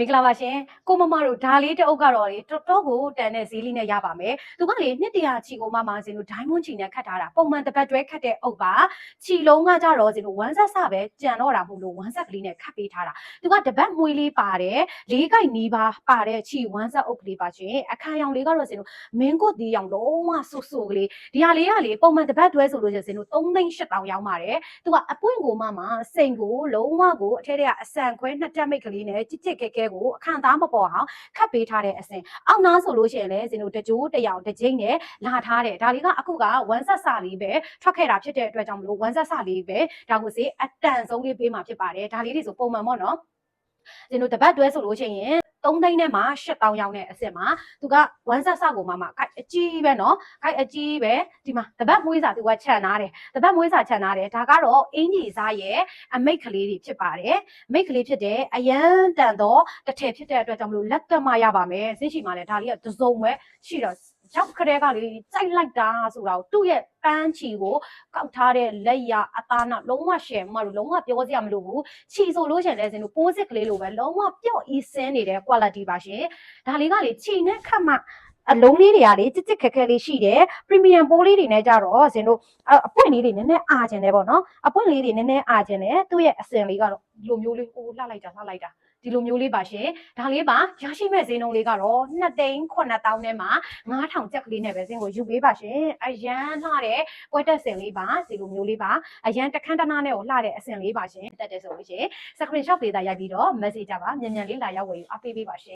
မင်္ဂလာပါရှင်ကိုမမတို့ဒါလေးတအုပ်ကတော့လေတော်တော်ကိုတန်တဲ့ဈေးလေးနဲ့ရပါမယ်သူကလေနှစ်တရာချီကိုမမစင်တို့ဒိုင်းမွန်ချီနဲ့ခတ်ထားတာပုံမှန်တစ်ပတ်တွဲခတ်တဲ့အုပ်ပါချီလုံးကကြတော့စင်တို့ဝမ်းဆက်စပဲကြံတော့တာမဟုတ်လို့ဝမ်းဆက်ကလေးနဲ့ခတ်ပေးထားတာသူကတပတ်မွေးလေးပါတယ်လေးကိုက်နီးပါပါတဲ့ချီဝမ်းဆက်အုပ်ကလေးပါရှင်အခါရောင်လေးကတော့စင်တို့မင်းကိုတီရောင်လုံးဝဆူဆူကလေးဒီဟာလေးကလေပုံမှန်တစ်ပတ်တွဲဆိုလို့ရှိရင်စင်တို့3သိန်း8000ရောင်းပါတယ်သူကအပွင့်ကိုမမစိန်ကိုလုံးဝကိုအထက်ထဲကအဆန်ခွဲနှစ်တက်မိတ်ကလေးနဲ့ကြစ်ကြစ်ခဲခဲကိုအခန့်သားမပေါ်အောင်ခတ်ပေးထားတဲ့အစင်အောက်နားဆိုလို့ရှိရင်လည်းဇင်တို့တကြိုးတရောင်တစ်ကြိမ်နဲ့လာထားတယ်ဒါလေးကအခုကဝမ်းဆက်စာလေးပဲထွက်ခဲ့တာဖြစ်တဲ့အတွက်ကြောင့်မလို့ဝမ်းဆက်စာလေးပဲဒါကိုစေအတန်ဆုံးလေးပေးမှာဖြစ်ပါတယ်ဒါလေးတွေဆိုပုံမှန်ပေါ့နော်ဇင်တို့တပတ်တွဲဆိုလို့ရှိရင် 3သိန်းနဲ့မှ8000ရောက်တဲ့အစစ်မှာသူကဝမ်းဆက်ဆောက်ကိုမှမှခိုက်အကြီးပဲနော်ခိုက်အကြီးပဲဒီမှာတပတ်မွေးစာသူကခြံထားတယ်တပတ်မွေးစာခြံထားတယ်ဒါကတော့အင်ကြီးစားရဲ့အမိတ်ကလေးတွေဖြစ်ပါတယ်အမိတ်ကလေးဖြစ်တယ်အရန်တန်တော့တထည်ဖြစ်တဲ့အတွက်ကြောင့်မလို့လက်ကမှရပါမယ်ဈေးချီမှလည်းဒါလေးကဒဇုံပဲရှိတော့ ရောက်ခရဲကလေးကြိုက်လိုက်တာဆိုတာကိုသူ့ရဲ့ပန်းချီကိုကောက်ထားတဲ့လက်ရအသားနောက်လုံးဝရှယ်မလို့လုံးဝပြောစရာမလိုဘူးချီဆိုလို့ရှရင်လဲစင်တို့ပိုးစစ်ကလေးလိုပဲလုံးဝပျော့ဤစင်းနေတဲ့ quality ပါရှင်ဒါလေးကလေချီနဲ့ခတ်မှအလုံးလေးတွေကလေစစ်စစ်ခက်ခဲလေးရှိတယ် premium ပိုးလေးတွေနဲ့ကြတော့ဇင်တို့အအပွင့်လေးတွေနည်းနည်းအာကျင်တယ်ပေါ့နော်အပွင့်လေးတွေနည်းနည်းအာကျင်တယ်သူ့ရဲ့အစင်လေးကတော့ဒီလိုမျိုးလေးဟိုလှလိုက်တာလှလိုက်တာ ဒီလိုမျိုးလေးပါရှင်ဒါလေးပါရရှိမဲ့ဈေးနှုန်းလေးကတော့2သိန်း9000နဲ့မှ9000ကျပ်ကလေးနဲ့ပဲဈေးကိုယူပေးပါရှင်အရန်လှတဲ့ပွဲတက်စင်လေးပါဒီလိုမျိုးလေးပါအရန်တခန်းတနာနဲ့ကိုလှတဲ့အစင်လေးပါရှင်တက်တယ်ဆိုလို့ရှင် screenshot လေးသာရိုက်ပြီးတော့ message ကြပါမြန်မြန်လေးလာရောက်ဝယ်ယူအားပေးပေးပါရှင်